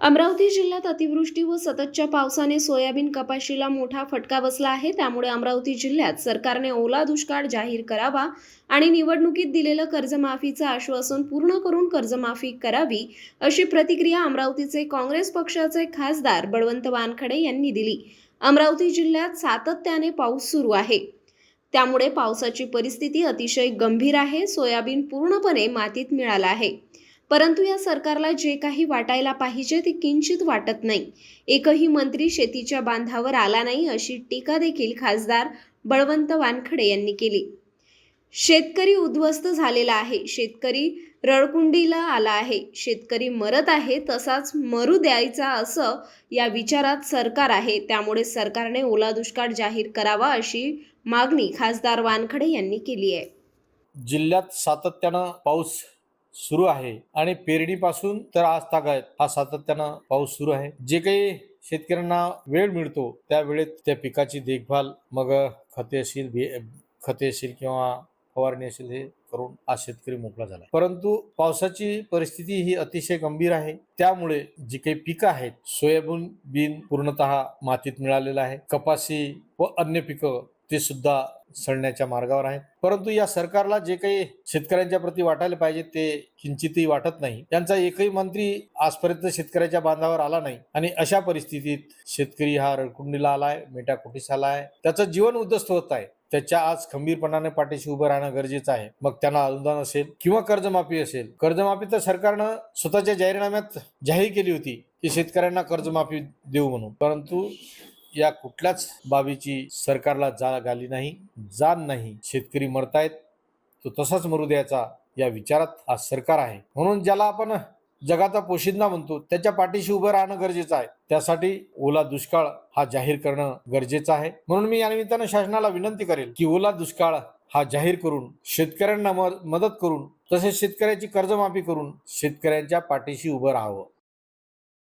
अमरावती जिल्ह्यात अतिवृष्टी व सततच्या पावसाने सोयाबीन कपाशीला मोठा फटका बसला आहे. त्यामुळे अमरावती जिल्ह्यात सरकारने ओला दुष्काळ जाहीर करावा आणि निवडणुकीत दिलेलं कर्जमाफीचं आश्वासन पूर्ण करून कर्जमाफी करावी अशी प्रतिक्रिया अमरावतीचे काँग्रेस पक्षाचे खासदार बळवंत वानखडे यांनी दिली. अमरावती जिल्ह्यात सातत्याने पाऊस सुरू आहे. त्यामुळे पावसाची परिस्थिती अतिशय गंभीर आहे. सोयाबीन पूर्णपणे मातीत मिळाला आहे. परंतु या सरकारला जे काही वाटायला पाहिजे ते किंचित वाटत नाही. एकही मंत्री शेतीच्या बांधावर आला नाही अशी टीका देखील खासदार बळवंत वानखडे यांनी केली. शेतकरी उद्ध्वस्त झालेला आहे. शेतकरी रडकुंडीला आला आहे. शेतकरी मरत आहे तसाच मरू द्यायचा असं या विचारात सरकार आहे. त्यामुळे सरकारने ओला दुष्काळ जाहीर करावा अशी मागणी खासदार वानखडे यांनी केली आहे. जिल्ह्यात सातत्यानं पाऊस सुरू आहे. आणि पेरणीपासून तर आज तागायत हा सातत्यानं पाऊस सुरू आहे. जे काही शेतकऱ्यांना वेळ मिळतो त्या वेळेत त्या पिकाची देखभाल मग खते असेल खते असेल किंवा फवारणी असेल हे करून आज शेतकरी मोकळा झाला परंतु पावसाची परिस्थिती ही अतिशय गंभीर आहे. त्यामुळे जी काही पिकं आहेत सोयाबीन बिन पूर्णतः मातीत मिळालेलं आहे. कपाशी व अन्य पिकं ते सुद्धा सडण्याच्या मार्गावर आहेत. परंतु या सरकारला जे काही शेतकऱ्यांच्या प्रती वाटायला पाहिजे ते किंचितही वाटत नाही. त्यांचा एकही मंत्री आजपर्यंत शेतकऱ्याच्या बांधावर आला नाही. आणि अशा परिस्थितीत शेतकरी हा रडकुंडीला आलाय मेटाकुटीस आलाय. त्याचं जीवन उद्ध्वस्त होत आहे. त्याच्या आज खंबीरपणाने पाठीशी उभं राहणं गरजेचं आहे. मग त्यांना अनुदान असेल किंवा कर्जमाफी असेल. कर्जमाफी तर सरकारनं स्वतःच्या जाहीरनाम्यात जाहीर केली होती की शेतकऱ्यांना कर्जमाफी देऊ म्हणून. परंतु या कुठल्याच बाबीची सरकारला जाग आली नाही जाण नाही. शेतकरी मरतायत तो तसाच मरू द्यायचा या विचारात आज सरकार आहे. म्हणून ज्याला आपण जगाचा पोशिंदा म्हणतो त्याच्या पाठीशी उभं राहणं गरजेचं आहे. त्यासाठी ओला दुष्काळ हा जाहीर करणं गरजेचं आहे. म्हणून मी या निमित्तानं शासनाला विनंती करेल की ओला दुष्काळ हा जाहीर करून शेतकऱ्यांना मदत करून तसेच शेतकऱ्याची कर्जमाफी करून शेतकऱ्यांच्या पाठीशी उभं राहावं.